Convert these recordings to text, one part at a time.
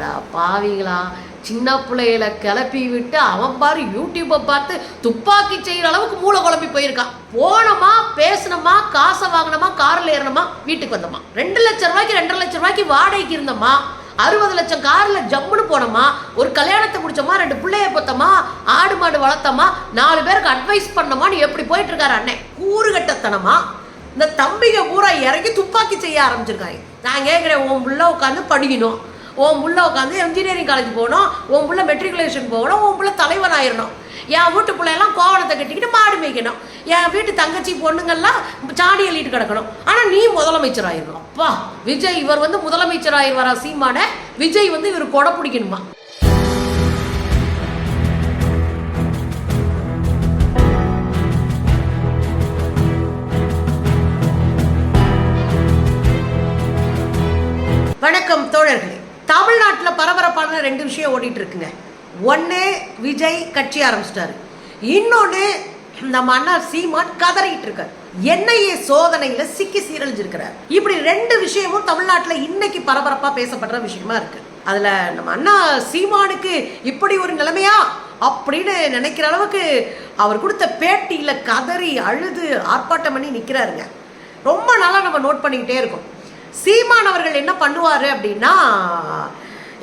அடா பாவிங்களா சின்ன பிள்ளைகளை கிளப்பி விட்டு அவன் பாரு யூடியூப்பை பார்த்து துப்பாக்கி செய்கிற அளவுக்கு மூளை குழம்பி போயிருக்கான் போனோமா பேசணுமா காசை வாங்கினோமா காரில் ஏறினோமா வீட்டுக்கு வந்தோமா. ரெண்டு லட்சம் ரூபாய்க்கு ரெண்டரை லட்சம் ரூபாய்க்கு வாடகைக்கு இருந்தோமா? அறுபது லட்சம் காரில் ஜம்முன்னு போனோமா? ஒரு கல்யாணத்தை முடிச்சோமா? ரெண்டு பிள்ளைய பொத்தமா? ஆடு மாடு வளர்த்தோமா? நாலு பேருக்கு அட்வைஸ் பண்ணோமான்னு எப்படி போயிட்டு இருக்காரு அண்ணன் கூறுகட்டத்தனமா? இந்த தம்பிங்க பூரா இறங்கி துப்பாக்கி செய்ய ஆரம்பிச்சிருக்காங்க. நான் கேட்குறேன் உன் பிள்ளை உட்காந்து படிக்கணும். உன் புள்ள உட்காந்து இன்ஜினியரிங் காலேஜ் போகணும் உன் புள்ள மெட்ரிகுலேஷன் போகணும் உன் புள்ள தலைவன் ஆயிடணும் என் வீட்டு பிள்ளையெல்லாம் கோவணத்தை கட்டிக்கிட்டு மாடு மேய்க்கணும். என் வீட்டு தங்கச்சி பொண்ணுங்கள்லாம் சாணி எழுதிட்டு கிடக்கணும். ஆனால் நீ முதலமைச்சர் ஆயிடணும் அப்பா விஜய் இவர் வந்து முதலமைச்சர் ஆயிடுவாரா சீமான? விஜய் வந்து இவர் கொடை பிடிக்கணுமா? வணக்கம் தோழர்களே. தமிழ்நாட்டில் பரபரப்பான ரெண்டு விஷயம் ஓடிட்டு இருக்குங்க ஒன்று விஜய் கட்சி ஆரம்பிச்சிட்டாரு. இன்னொன்று நம்ம அண்ணா சீமான் கதறிட்டு இருக்காரு என்ஐஏ சோதனையில சிக்கி சீரழிஞ்சிருக்கிறார். இப்படி ரெண்டு விஷயமும் தமிழ்நாட்டில் இன்னைக்கு பரபரப்பா பேசப்படுற விஷயமா இருக்கு. அதுல நம்ம அண்ணா சீமானுக்கு இப்படி ஒரு நிலைமையா? அப்படின்னு நினைக்கிற அளவுக்கு அவர் கொடுத்த பேட்டியில கதறி அழுது ஆர்ப்பாட்டம் பண்ணி நிக்கிறாருங்க. ரொம்ப நாளாக நம்ம நோட் பண்ணிக்கிட்டே இருக்கோம். சீமான் அவர்கள் என்ன பண்ணுவார் அப்படின்னா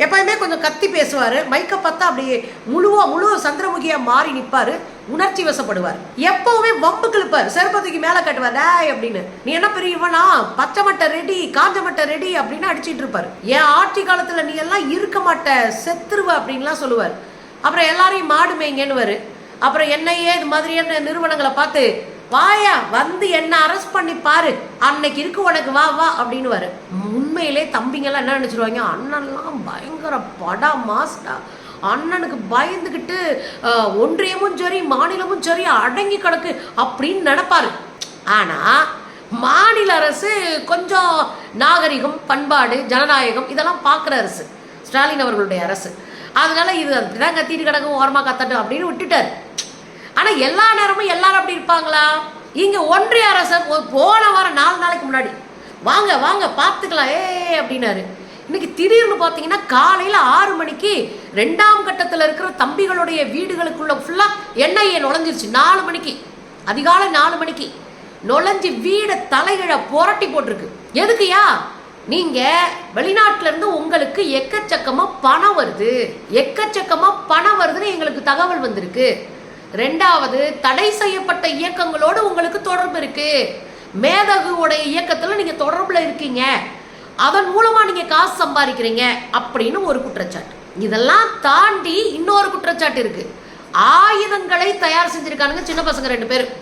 எப்பயுமே கொஞ்சம் கத்தி பேசுவார். மைக்கை பார்த்தா அப்படியே முழுவா முழு சந்திரமுகியாக மாறி நிற்பார் உணர்ச்சி வசப்படுவார். எப்பவுமே வம்பு கிழப்பார். செருப்பத்துக்கு மேலே கட்டுவார். டே அப்படின்னு. நீ என்ன பெரிய இவனா? பச்சை மட்டை ரெடி காஞ்ச மட்டை ரெடி அப்படின்னு அடிச்சிட்டு இருப்பார். என் ஆட்சி காலத்தில் நீ எல்லாம் இருக்க மாட்ட செத்துருவ அப்படின்லாம் சொல்லுவார். அப்புறம் எல்லாரையும் மாடு மேய்ங்கன்னுவார். அப்புறம் என்னையே இது மாதிரியான நிறுவனங்களை பார்த்து வாயா வந்து என்ன அரெஸ்ட் பண்ணி பாரு. அன்னைக்கு இருக்கு உனக்கு வா வா அப்படின்னு வரு உண்மையிலே தம்பிங்கெல்லாம் என்ன நினச்சிருவாங்க? அண்ணன்லாம் பயங்கர படா மாஸ்டா. அண்ணனுக்கு பயந்துக்கிட்டு ஒன்றியமும் சரி மாநிலமும் சரி அடங்கி கிடக்கு அப்படின்னு நினைப்பாரு. ஆனா மாநில அரசு கொஞ்சம் நாகரிகம் பண்பாடு ஜனநாயகம் இதெல்லாம் பார்க்குற அரசு. ஸ்டாலின் அவர்களுடைய அரசு. அதனால இது அப்படிதான் கத்திட்டு கிடக்கும் ஓரமாக கத்தட்டும் அப்படின்னு விட்டுட்டாரு. ஆனால் எல்லா நேரமும் எல்லாரும் அப்படி இருப்பாங்களா? இங்கே ஒன்றிய அரசர் ஒரு போன வாரம் நாலு நாளைக்கு முன்னாடி வாங்க வாங்க பார்த்துக்கலாம் ஏ அப்படின்னாரு. இன்னைக்கு திடீர்னு பார்த்தீங்கன்னா காலையில் ஆறு மணிக்கு ரெண்டாம் கட்டத்தில் இருக்கிற தம்பிகளுடைய வீடுகளுக்குள்ள ஃபுல்லாக எண்ணெயை நுழைஞ்சிருச்சு. நாலு மணிக்கு அதிகாலை நாலு மணிக்கு. நுழைஞ்சு வீடை தலைகிழ புரட்டி போட்டிருக்கு. எதுக்குயா நீங்கள் வெளிநாட்டிலேருந்து உங்களுக்கு எக்கச்சக்கமாக பணம் வருது. எக்கச்சக்கமாக பணம் வருதுன்னு எங்களுக்கு தகவல் வந்திருக்கு. ரெண்டாவது தடை செய்யப்பட்ட இயக்கங்களோடு உங்களுக்கு தொடர்பு இருக்கு. மேதகுவோடைய இயக்கத்தில் நீங்க தொடர்புல இருக்கீங்க. அதன் மூலமா நீங்க காசு சம்பாதிக்கிறீங்க அப்படின்னு ஒரு குற்றச்சாட்டு. இதெல்லாம் தாண்டி இன்னொரு குற்றச்சாட்டு இருக்கு. ஆயுதங்களை தயார் செஞ்சிருக்கானுங்க சின்ன பசங்க ரெண்டு பேரும்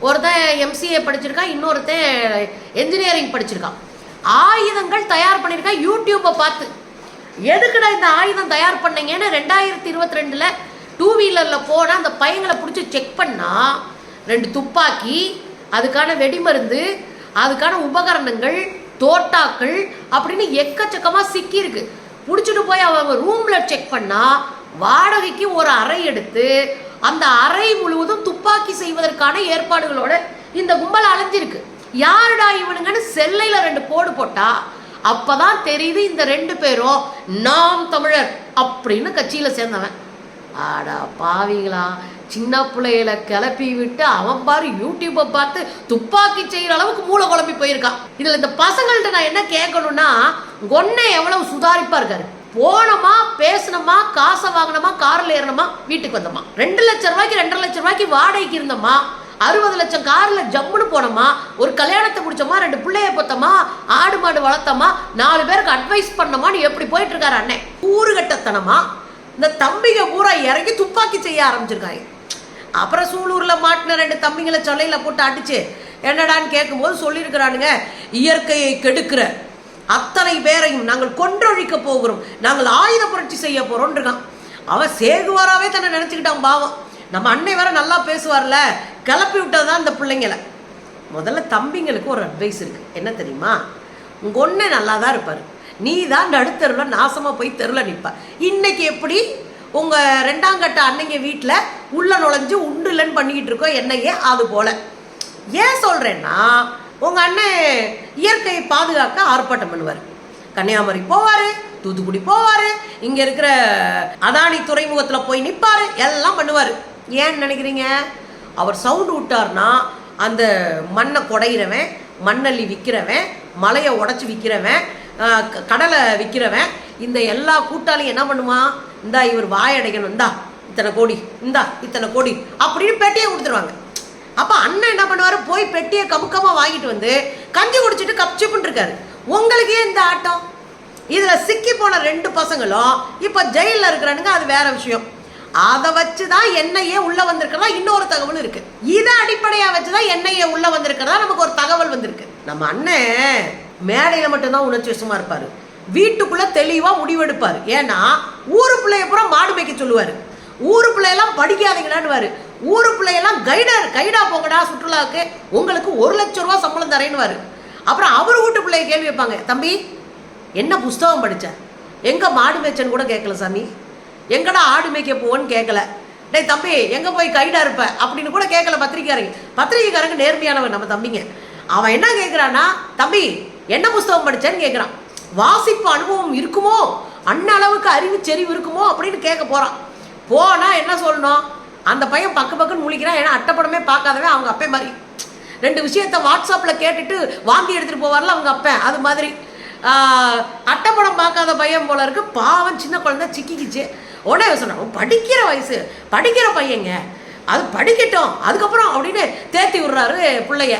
ஒருத்தன் எம்சிஏ படிச்சிருக்கான் இன்னொருத்தன் என்ஜினியரிங் படிச்சிருக்கான். ஆயுதங்கள் தயார் பண்ணியிருக்கான் யூடியூப்பை பார்த்து. எதுக்குடா இந்த ஆயுதம் தயார் பண்ணீங்கன்னு ரெண்டாயிரத்தி இருபத்தி ரெண்டில் டூ வீலரில் போனால் அந்த பையங்களை பிடிச்சி செக் பண்ணால் ரெண்டு துப்பாக்கி அதுக்கான வெடிமருந்து அதுக்கான உபகரணங்கள் தோட்டாக்கள் அப்படின்னு எக்கச்சக்கமாக சிக்கியிருக்கு பிடிச்சிட்டு போய் அவங்க ரூமில் செக் பண்ணால் வாடகைக்கு ஒரு அறை எடுத்து அந்த அறை முழுவதும் துப்பாக்கி செய்வதற்கான ஏற்பாடுகளோட இந்த கும்பல் அலைஞ்சிருக்கு. யாருடா இவனுங்கன்னு செல்லையில் ரெண்டு போடு போட்டா அப்பதான் தெரியுது இந்த ரெண்டு பேரும் நாம் தமிழர் அப்படின்னு கட்சியில் சேர்ந்தவன். ஆடா பாவிங்களா சின்ன பிள்ளைகளை கிளப்பி விட்டு அவன் பாரு யூடியூப்பை பார்த்து துப்பாக்கி செய்யற அளவுக்கு மூளை குழம்பி போயிருக்கான். இதுல இந்த பசங்கள்ட்ட நான் என்ன கேட்கணும்னா கொன்னை எவ்வளவு சுதாரிப்பா இருக்காரு. போனோமா பேசணுமா காசை வாங்கினோமா காரில் ஏறினோமா வீட்டுக்கு வந்தோமா. ரெண்டு லட்சம் ரூபாய்க்கு ரெண்டரை லட்சம் ரூபாய்க்கு வாடகைக்கு இருந்தோமா. அறுபது லட்சம் கார்ல ஜம்முன்னு போனோமா. ஒரு கல்யாணத்தை முடிச்சோமா ரெண்டு பிள்ளைய பொத்தமா ஆடு மாடு வளர்த்தோமா நாலு பேருக்கு அட்வைஸ் பண்ணோமான்னு எப்படி போயிட்டு இருக்காரு அண்ணன்? கூறுகட்டத்தனமா இந்த தம்பிக பூரா இறங்கி துப்பாக்கி செய்ய ஆரம்பிச்சிருக்காங்க. அப்புறம் சூலூரில் மாட்டின ரெண்டு தம்பிங்களை சொல்லையில் போட்டு அடிச்சு என்னடான்னு கேட்கும்போது சொல்லியிருக்கிறானுங்க இயற்கையை கெடுக்கிற அத்தனை பேரையும் நாங்கள் கொன்றொழிக்க போகிறோம். நாங்கள் ஆயுத புரட்சி செய்ய போகிறோன்றிருக்கான் இருக்கான் அவன் சேகுவாராவே தன்னை நினச்சிக்கிட்டான் பாவம். நம்ம அன்னை வேற நல்லா பேசுவார்ல கிளப்பி விட்டதுதான் இந்த பிள்ளைங்கள. முதல்ல தம்பிங்களுக்கு ஒரு அட்வைஸ் இருக்குது என்ன தெரியுமா? உங்க ஒன்று நல்லா தான் இருப்பார். நீ தான் நடுத்தருவில் நாசமாக போய் தெருல நிற்ப இன்னைக்கு எப்படி உங்கள் ரெண்டாம் கட்ட அன்னைங்க வீட்டில் உள்ள நுழைஞ்சு உண்டு இல்லைன்னு பண்ணிக்கிட்டு இருக்கோம் என்னையே அது போல. ஏன் சொல்கிறேன்னா உங்கள் அண்ணன் இயற்கையை பாதுகாக்க ஆர்ப்பாட்டம் பண்ணுவார். கன்னியாகுமரி போவார் தூத்துக்குடி போவார் இங்கே இருக்கிற அதானி துறைமுகத்தில் போய் நிற்பார் எல்லாம் பண்ணுவார். ஏன்னு நினைக்கிறீங்க? அவர் சவுண்டு விட்டார்னா அந்த மண்ணை குடையிறவன் மண்ணள்ளி விற்கிறவன் மலையை உடச்சி விற்கிறவன் கடலை விற்கிறவன் இந்த எல்லா கூட்டாளியும் என்ன பண்ணுவான் இந்தா இவர் வாயடைக்கணும் இந்தா இத்தனை கோடி. இந்தா இத்தனை கோடி. அப்படின்னு பெட்டியை கொடுத்துருவாங்க. அப்போ அண்ணன் என்ன பண்ணுவாரு? போய் பெட்டியை கமுக்கமா வாங்கிட்டு வந்து கஞ்சி குடிச்சிட்டு கப்சிப்புன்னு இருக்காரு. உங்களுக்கு ஏன் இந்த ஆட்டம். இதில் சிக்கி போன ரெண்டு பசங்களும் இப்போ ஜெயிலில் இருக்கிறானுங்க அது வேற விஷயம். அதை வச்சு தான் என்ஐஏ உள்ளே வந்திருக்கிறதா? இன்னொரு தகவல் இருக்கு. இதை அடிப்படையாக வச்சு தான் என்ஐஏ உள்ளே வந்திருக்கிறதா? நமக்கு ஒரு தகவல் வந்திருக்கு. நம்ம அண்ணன் மேடையில் மட்டும்தான் உணர்ச்சி வசமாக இருப்பார். வீட்டுக்குள்ளே தெளிவாக முடிவெடுப்பார். ஏன்னா ஊரு பிள்ளைய பூரா மாடு மேய்க்க சொல்லுவார். ஊரு பிள்ளையெல்லாம் படிக்காதீங்களான்னு ஊரு பிள்ளையெல்லாம் கைடர் கைடா போங்கடா சுற்றுலாவுக்கு உங்களுக்கு ஒரு லட்சம் ரூபா சம்பளம் தரேன்னு அப்புறம் அவர் வீட்டு பிள்ளைய கேள்வி வைப்பாங்க தம்பி என்ன புஸ்தகம் படித்த எங்கே மாடு மேய்ச்சன்னு கூட கேட்கல சாமி. எங்கடா ஆடு மேய்க்க போவோன்னு கேட்கல. டேய் தம்பி எங்கே போய் கைடா இருப்ப? அப்படின்னு கூட கேட்கல பத்திரிக்கைக்காரங்க பத்திரிக்கைக்காரங்க நேர்மையானவன் நம்ம தம்பிங்க. அவன் என்ன கேட்குறான்னா தம்பி என்ன புஸ்தகம் படித்தேன்னு கேட்குறான் வாசிப்பு அனுபவம் இருக்குமோ? அண்ண அளவுக்கு அறிவு செறிவு இருக்குமோ? அப்படின்னு கேட்க போகிறான் போனால் என்ன சொல்லணும்? அந்த பையன் பக்கு பக்குன்னு முழிக்கிறான். ஏன்னா அட்டப்படமே பார்க்காதவன் அவங்க அப்பே மாதிரி. ரெண்டு விஷயத்த வாட்ஸ்அப்பில் கேட்டுட்டு வாங்கி எடுத்துகிட்டு போவார்ல அவங்க அப்பேன் அது மாதிரி. அட்டப்படம் அட்டைப்படம் பார்க்காத பையன் போல இருக்கு. பாவம் சின்ன குழந்தை சிக்கிக்கிச்சு. உடனே சொன்னான் படிக்கிற வயசு படிக்கிற பையங்க. அது படிக்கட்டும். அதுக்கப்புறம் அப்படின்னு தேத்தி விடுறாரு பிள்ளைய.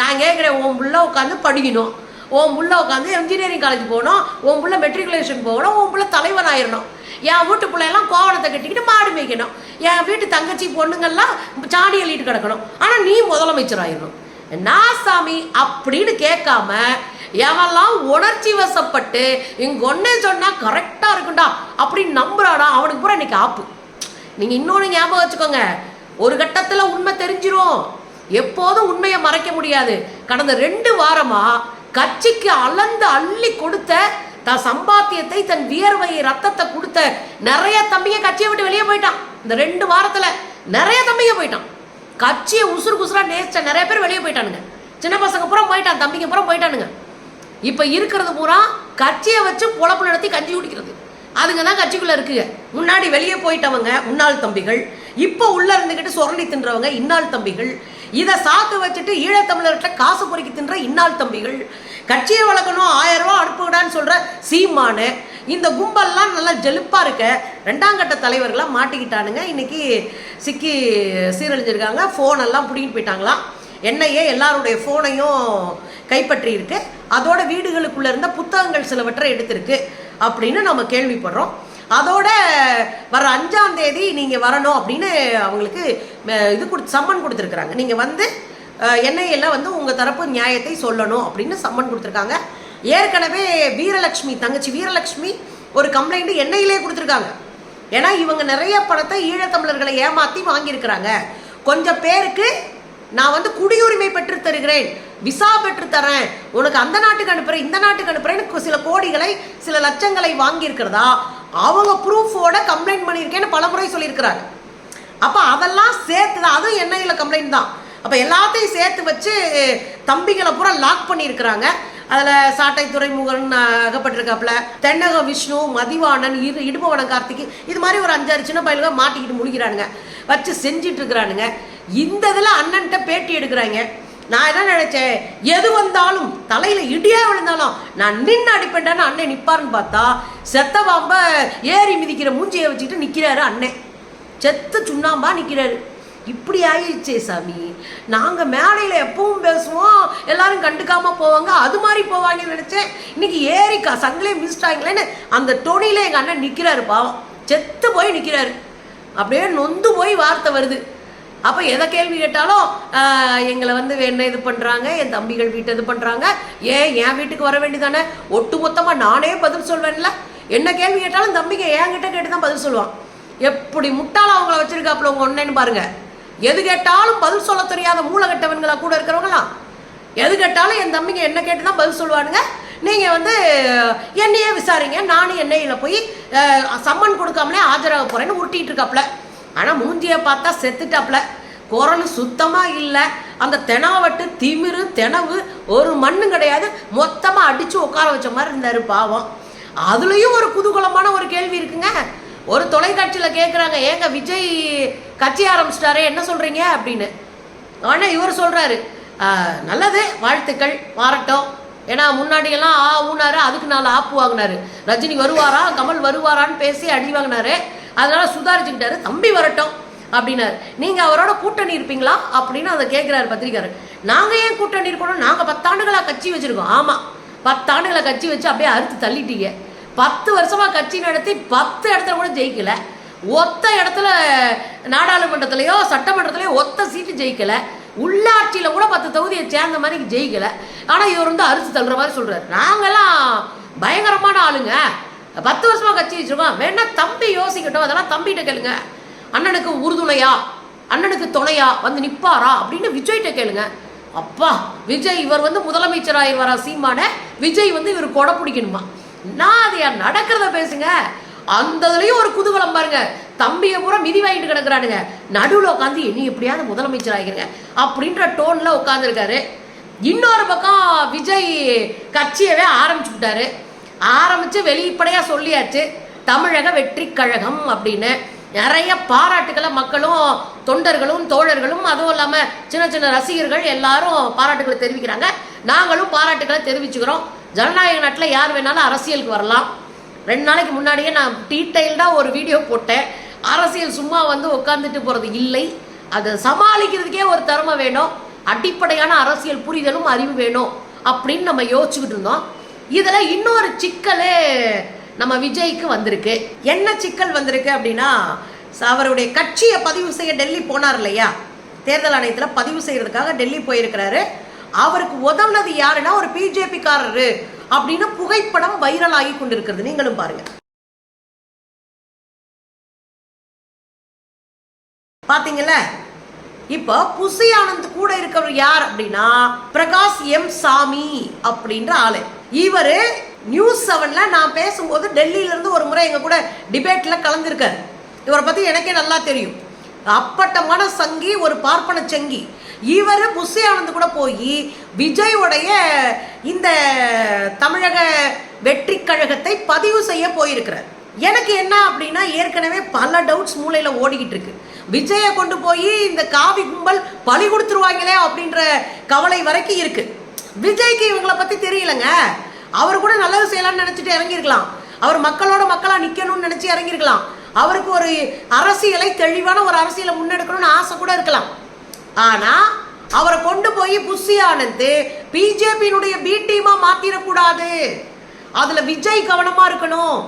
நான் கேட்குறேன் உன் பிள்ளை உட்காந்து படிக்கணும். உன் புள்ள உட்காந்து இன்ஜினியரிங் காலேஜ் போகணும் உன் புள்ள மெட்ரிகுலேஷன் போகணும் உன் புள்ள தலைவன் ஆயிடணும் என் வீட்டு பிள்ளையெல்லாம் கோவணத்தை கட்டிக்கிட்டு மாடு மேய்க்கணும். என் வீட்டு தங்கச்சி பொண்ணுங்கள்லாம் சாணி எழுதிட்டு கிடக்கணும். ஆனால் நீ முதலமைச்சர் ஆயிடணும் நான் சாமி? அப்படின்னு கேட்காம எவெல்லாம் உணர்ச்சி வசப்பட்டு இங்க ஒன்னே சொன்னா கரெக்டா இருக்குண்டா அப்படின்னு நம்புறாடா அவனுக்கு பூரா இன்னைக்கு ஆப்பு. நீங்க இன்னொன்று ஞாபகம் வச்சுக்கோங்க. ஒரு கட்டத்துல உண்மை தெரிஞ்சிரும். எப்போதும் உண்மையை மறைக்க முடியாது. கடந்த ரெண்டு வாரமா கட்சிக்கு அளந்து அள்ளி கொடுத்த தன் சம்பாத்தியத்தை தன் வியர்வையை ரத்தத்தை கொடுத்த நிறைய தம்பிய கட்சியை விட்டு வெளியே போயிட்டான். இந்த ரெண்டு வாரத்துல நிறைய தம்பிங்க போயிட்டான். கட்சியை உசுறு குசுரா நேசிச்ச நிறைய பேர் வெளியே போயிட்டானுங்க. சின்ன பசங்க பூரா போயிட்டான் தம்பிங்க பூரா போயிட்டானுங்க. இப்போ இருக்கிறது பூரா கட்சியை வச்சு பொழப்பு நடத்தி கஞ்சி குடிக்கிறது. அதுங்க தான் கட்சிக்குள்ள இருக்குங்க. முன்னாடி வெளியே போயிட்டவங்க முன்னாள் தம்பிகள். இப்போ உள்ள இருந்துக்கிட்டு சொரணி தின்றவங்க இன்னாள் தம்பிகள். இதை சாத்து வச்சுட்டு ஈழத்தமிழர்கிட்ட காசு பொறுக்கி தின்ற இன்னால் தம்பிகள். கட்சியை வளர்க்கணும் ஆயிரம் ரூபா அனுப்புடான்னு சொல்ற சீமானு. இந்த கும்பல்லாம் நல்லா ஜெலுப்பா இருக்க. ரெண்டாம் கட்ட தலைவர்களாக மாட்டிக்கிட்டானுங்க. இன்னைக்கு சிக்கி சீரழிஞ்சிருக்காங்க. ஃபோனெல்லாம் பிடிங்கிட்டு போயிட்டாங்களாம். என்ஐஏ எல்லாருடைய ஃபோனையும் கைப்பற்றி இருக்கு அதோட வீடுகளுக்குள்ள இருந்த புத்தகங்கள் சிலவற்றை எடுத்திருக்கு. அப்படின்னு நம்ம கேள்விப்படுறோம். அதோட வர அஞ்சாம் தேதி நீங்க வரணும் அப்படின்னு அவங்களுக்கு இது கொடுத்து சம்மன் கொடுத்துருக்குறாங்க. நீங்க வந்து என்ஐஏல வந்து உங்க தரப்பு நியாயத்தை சொல்லணும் அப்படின்னு சம்மன் கொடுத்துருக்காங்க. ஏற்கனவே வீரலட்சுமி தங்கச்சி வீரலட்சுமி ஒரு கம்ப்ளைண்ட் என்ஐயிலே கொடுத்துருக்காங்க. ஏன்னா இவங்க நிறைய பணத்தை ஈழத்தமிழர்களை ஏமாத்தி வாங்கியிருக்கிறாங்க. கொஞ்சம் பேருக்கு நான் வந்து குடியுரிமை பெற்று தருகிறேன் விசா பெற்று தரேன் உனக்கு அந்த நாட்டுக்கு அனுப்புகிறேன் இந்த நாட்டுக்கு அனுப்புகிறேன்னு சில கோடிகளை சில லட்சங்களை வாங்கியிருக்கிறதா? அவங்க ப்ரூஃபோட கம்ப்ளைண்ட் பண்ணியிருக்கேன்னு பல முறை சொல்லியிருக்கிறாங்க. அப்போ அதெல்லாம் சேர்த்து தான் அதுவும் என்ஐயில் கம்ப்ளைண்ட் தான். அப்போ எல்லாத்தையும் சேர்த்து வச்சு தம்பிகளை பூரா லாக் பண்ணியிருக்கிறாங்க. அதில் சாட்டை துறைமுகன் அகப்பட்டிருக்காப்புல தென்னக விஷ்ணு மதிவாணன் இரு இடுபவனம் கார்த்திக் இது மாதிரி ஒரு அஞ்சாறு சின்ன பயலுக மாட்டிக்கிட்டு முடிக்கிறானுங்க. வச்சு செஞ்சிட்டு இருக்கிறானுங்க. இந்த இதில் அண்ணன்ட்ட பேட்டி எடுக்கிறாங்க. நான் என்ன நினைச்சேன்? எது வந்தாலும் தலையில இடியே விழுந்தாலும் நான் நின்று அடிப்பேன்டான்னு அண்ணன் நிப்பாருன்னு பார்த்தா செத்த பாம்ப ஏறி மிதிக்கிற மூஞ்சியை வச்சுக்கிட்டு நிக்கிறாரு அண்ணன் செத்து சுண்ணாம்பா நிக்கிறாரு. இப்படி ஆயிடுச்சே சாமி. நாங்கள் மேடையில எப்பவும் பேசுவோம் எல்லாரும் கண்டுக்காமல் போவாங்க அது மாதிரி போவாங்கன்னு நினச்சேன். இன்னைக்கு ஏறிக்கா சங்கிலே மிஸ்டாங்களேன்னு அந்த டொனியில எங்கள் அண்ணன் நிற்கிறாரு பாவம். செத்து போய் நிற்கிறாரு அப்படியே நொந்து போய் வார்த்தை வருது. அப்போ எதை கேள்வி கேட்டாலும் எங்களை வந்து என்ன இது பண்ணுறாங்க என் தம்பிகள் வீட்டை இது பண்ணுறாங்க ஏன் என் வீட்டுக்கு வர வேண்டியதானே? ஒட்டு மொத்தமாக நானே பதில் சொல்வேன்ல. என்ன கேள்வி கேட்டாலும் தம்பிங்க என்கிட்ட கேட்டு தான் பதில் சொல்லுவான். எப்படி முட்டாளம் அவங்கள வச்சிருக்காப்புல உங்க ஒன்னேன்னு பாருங்க. எது கேட்டாலும் பதில் சொல்ல தெரியாத மூலகட்டவன்களா கூட இருக்கிறவங்களாம். எது கேட்டாலும் என் தம்பிங்க என்ன கேட்டு தான் பதில் சொல்லுவானுங்க. நீங்கள் வந்து என்னையே விசாரிங்க. நானும் எண்ணெயில் போய் சம்மன் கொடுக்காமலே ஆஜராக போகிறேன்னு உருட்டிகிட்டு இருக்காப்புல. ஆனால் மூஞ்சியை பார்த்தா செத்துட்டாப்புல குரல் சுத்தமாக இல்லை. அந்த தெனாவட்டு திமிரு தெனவு ஒரு மண்ணும் கிடையாது. மொத்தமாக அடித்து உட்கார வச்ச மாதிரி இருந்தார் பாவம். அதுலேயும் ஒரு குதூகலமான ஒரு கேள்வி இருக்குங்க. ஒரு தொலைக்காட்சியில் கேட்குறாங்க ஏங்க விஜய் கட்சி ஆரம்பிச்சிட்டாரே என்ன சொல்கிறீங்க அப்படின்னு. ஆனால் இவர் சொல்கிறாரு நல்லது வாழ்த்துக்கள் மாறட்டும். ஏன்னா முன்னாடியெல்லாம் ஆ ஊனாரு அதுக்கு நாலு ஆப்பு வாங்கினாரு. ரஜினி வருவாரா கமல் வருவாரான்னு பேசி அடி வாங்கினாரு. அதனால சுதாரிச்சுக்கிட்டாரு தம்பி வரட்டும் அப்படின்னாரு. நீங்கள் அவரோட கூட்டணி இருப்பீங்களா? அப்படின்னு அதை கேட்குறாரு பத்திரிக்காரர் நாங்கள் ஏன் கூட்டணி இருக்கணும்? நாங்கள் பத்தாண்டுகளாக கட்சி வச்சுருக்கோம். ஆமாம் பத்தாண்டுகளை கட்சி வச்சு அப்படியே அறுத்து தள்ளிட்டீங்க. பத்து வருஷமா கட்சி நடத்தி பத்து இடத்துல கூட ஜெயிக்கல. ஒத்த இடத்துல நாடாளுமன்றத்திலையோ சட்டமன்றத்திலையோ ஒத்த சீட்டு ஜெயிக்கல. உள்ளாட்சியில் கூட பத்து தொகுதியை சேர்ந்த மாதிரி ஜெயிக்கல. ஆனால் இவர் வந்து அரிசி தள்ளுற மாதிரி சொல்றாரு. நாங்கெல்லாம் பயங்கரமான ஆளுங்க. பத்து வருஷமா கட்சி வச்சிருக்கோம். வேணா தம்பி யோசிக்கட்டும். அதெல்லாம் தம்பிகிட்ட கேளுங்க. அண்ணனுக்கு உறுதுணையா? அண்ணனுக்கு துணையா? வந்து நிப்பாரா? அப்படின்னு விஜய்கிட்ட கேளுங்க. அப்பா விஜய் இவர் வந்து முதலமைச்சர் ஆயிடுவாரா சீமான? விஜய் வந்து இவர் கொடை பிடிக்கணுமா? நான் அது நடக்கிறத பேசுங்க. அந்த இதுலயும் ஒரு குதூகலம் பாருங்க. தம்பியை பூரா மிதி வாங்கிட்டு கிடக்குறானுங்க. நடுவில் உட்காந்து இனி எப்படியாவது முதலமைச்சர் ஆகிருங்க அப்படின்ற டோன்ல உட்காந்துருக்காரு இன்னொரு பக்கம் விஜய் கட்சியவே ஆரம்பிச்சு விட்டாரு. ஆரம்பித்து வெளிப்படையாக சொல்லியாச்சு தமிழக வெற்றி கழகம் அப்படின்னு. நிறைய பாராட்டுக்களை மக்களும் தொண்டர்களும் தோழர்களும் அதுவும் இல்லாமல் சின்ன சின்ன ரசிகர்கள் எல்லாரும் பாராட்டுகளை தெரிவிக்கிறாங்க. நாங்களும் பாராட்டுகளை தெரிவிச்சுக்கிறோம். ஜனநாயக நாட்டில் யார் வேணாலும் அரசியலுக்கு வரலாம். ரெண்டு நாளைக்கு முன்னாடியே நான் டீட்டெயில்டாக ஒரு வீடியோ போட்டேன். அரசியல் சும்மா வந்து உட்காந்துட்டு போகிறது இல்லை. அதை சமாளிக்கிறதுக்கே ஒரு திறமை வேணும். அடிப்படையான அரசியல் புரிதலும் அறிவு வேணும் அப்படின்னு நம்ம யோசிச்சுக்கிட்டு இருந்தோம். இதில் இன்னொரு சிக்கலே நம்ம விஜய்க்கு வந்திருக்கு. என்ன சிக்கல் வந்திருக்கு அப்படின்னா அவருடைய கட்சியை பதிவு செய்ய டெல்லி போனார் இல்லையா? தேர்தல் ஆணையத்தில் பதிவு செய்யறதுக்காக டெல்லி போயிருக்கிறாரு. அவருக்கு உதவுனது யாருன்னா ஒரு பிஜேபிக்காரரு அப்படின்னு புகைப்படம் வைரல் ஆகி கொண்டிருக்கிறது. நீங்களும் பாருங்க. பாத்தீங்களா இப்போ புசி ஆனந்த் கூட இருக்கிறவர் யார் அப்படின்னா பிரகாஷ் எம் சாமி அப்படின்ற ஆளு. இவர் நியூஸ் செவனில் நான் பேசும்போது டெல்லியிலேருந்து ஒரு முறை எங்கள் கூட டிபேட்டில் கலந்துருக்கார். இவரை பற்றி எனக்கே நல்லா தெரியும். அப்பட்டமான சங்கி ஒரு பார்ப்பன சங்கி. இவர் புசி ஆனந்த் கூட போய் விஜயோடைய இந்த தமிழக வெற்றி கழகத்தை பதிவு செய்ய போயிருக்கிறார். எனக்கு என்ன அப்படின்னா ஏற்கனவே பல டவுட்ஸ் மூலையில் ஓடிக்கிட்டு இருக்கு. விஜயை கொண்டு போய் இந்த காவி கும்பல் பழி கொடுத்துருவாங்களே அப்படின்ற கவலை வரைக்கும் இருக்குது விஜய்க்கு இவங்களை பத்தி தெரியலங்க. அவர் கூட நல்லது செய்யலாம்னு நினைச்சிட்டு இறங்கியிருக்கலாம். அவர் மக்களோட மக்களா நிக்கணும்னு நினைச்சு இறங்கியிருக்கலாம். அவருக்கு ஒரு அரசியலை தெளிவான ஒரு அரசியலை முன்னெடுக்கணும்னு ஆசை கூட இருக்கலாம். ஆனா அவரை கொண்டு போய் புஷி ஆனந்த் பிஜேபியினுடைய பி டீமா மாற்றிடக்கூடாது அதுல விஜய் கவனமா இருக்கணும்.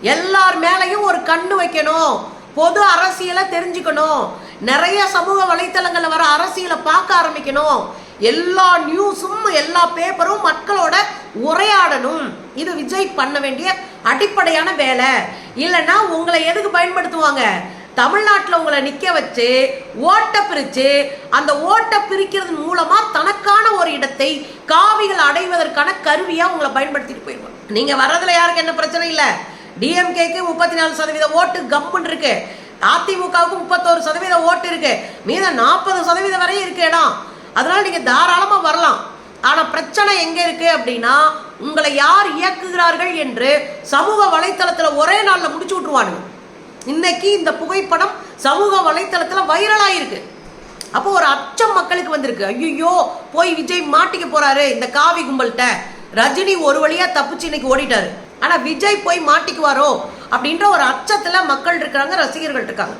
எல்லார் மேலையும் ஒரு கண்ணு வைக்கணும். பொது அரசியலை தெரிஞ்சுக்கணும். நிறைய சமூக வலைத்தளங்களில் வர அரசியலை பார்க்க ஆரம்பிக்கணும். எல்லா நியூஸும் எல்லா பேப்பரும் மக்களோட உரையாடணும். இது விஜய் பண்ண வேண்டிய அடிப்படையான வேலை. இல்லைன்னா உங்களை எதுக்கு பயன்படுத்துவாங்க? தமிழ்நாட்டில் உங்களை நிற்க வச்சு ஓட்டை பிரித்து அந்த ஓட்டை பிரிக்கிறது மூலமாக தனக்கான ஒரு இடத்தை காவிகள் அடைவதற்கான கருவியாக உங்களை பயன்படுத்திட்டு போயிடுவாங்க. நீங்கள் வர்றதுல யாருக்கு என்ன பிரச்சனை இல்லை? டிஎம்கேக்கு முப்பத்தி நாலு சதவீத ஓட்டு கம்முன்னு இருக்கு. அதிமுகவுக்கு முப்பத்தோரு சதவீத ஓட்டு இருக்கு. மீதம் நாற்பது சதவீதம் வரையும் இருக்கு இடம். அதனால் நீங்கள் தாராளமாக வரலாம். ஆனால் பிரச்சனை எங்கே இருக்குது அப்படின்னா உங்களை யார் இயக்குகிறார்கள் என்று சமூக வலைத்தளத்தில் ஒரே நாளில் முடிச்சு விட்டுருவானுங்க. இன்னைக்கு இந்த புகைப்படம் சமூக வலைத்தளத்தில் வைரலாகிருக்கு அப்போ ஒரு அச்சம் மக்களுக்கு வந்திருக்கு. ஐயோ போய் விஜய் மாட்டிக்க போறாரு இந்த காவி கும்பல்கிட்ட. ரஜினி ஒரு வழியா தப்பிச்சு இன்னைக்கு ஓடிட்டாரு. ஆனா விஜய் போய் மாட்டிக்குவாரோ அப்படின்ற ஒரு அச்சத்துல மக்கள் இருக்காங்க ரசிகர்கள் இருக்காங்க.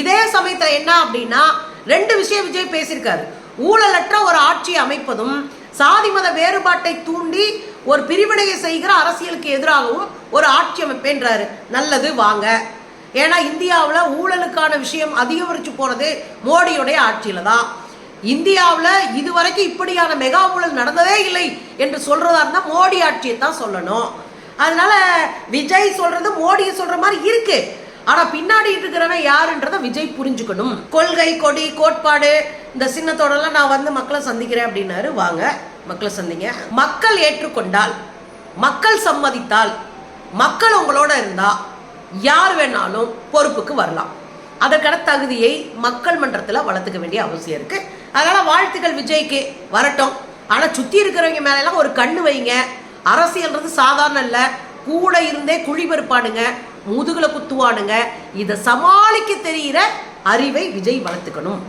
இதே சமயத்துல என்ன அப்படின்னா ரெண்டு விஷயம் விஜய் பேசியிருக்காரு. ஊழலற்ற ஒரு ஆட்சி அமைப்பதும் சாதி மத வேறுபாட்டை தூண்டி ஒரு பிரிவினையை செய்கிற அரசியலுக்கு எதிராகவும் ஒரு ஆட்சி அமைப்பேன்றாரு. நல்லது வாங்க. ஏன்னா இந்தியாவில் ஊழலுக்கான விஷயம் அதிகரித்து போனது மோடியுடைய ஆட்சியில் தான். இந்தியாவில் இதுவரைக்கும் இப்படியான மெகா ஊழல் நடந்ததே இல்லை என்று சொல்கிறதா இருந்தால் மோடி ஆட்சியை தான் சொல்லணும். அதனால விஜய் சொல்றது மோடியை சொல்ற மாதிரி இருக்கு. ஆனா பின்னாடி இருக்கிறவன் யாருன்றத விஜய் புரிஞ்சுக்கணும். கொள்கை கொடி கோட்பாடு இந்த சின்னத்தோடலாம் நான் வந்து மக்களை சந்திக்கிறேன் அப்படின்னாரு. வாங்க மக்களை சந்திங்க. மக்கள் ஏற்றுக்கொண்டால் மக்கள் சம்மதித்தால் மக்கள் உங்களோட இருந்தா யார் வேணாலும் பொறுப்புக்கு வரலாம். அதற்கான தகுதியை மக்கள் மன்றத்தில் வளர்த்துக்க வேண்டிய அவசியம் இருக்கு. அதனால வாழ்த்துக்கள் விஜய்க்கு. வரட்டும். ஆனா சுத்தி இருக்கிறவங்க மேலெல்லாம் ஒரு கண்ணு வைங்க. அரசியல்ன்றது சாதாரண இல்லை. கூட இருந்தே குழி பெருப்பானுங்க முதுகுல குத்துவானுங்க. இதை சமாளிக்க தெரிகிற அறிவை விஜய் வளர்த்துக்கணும்.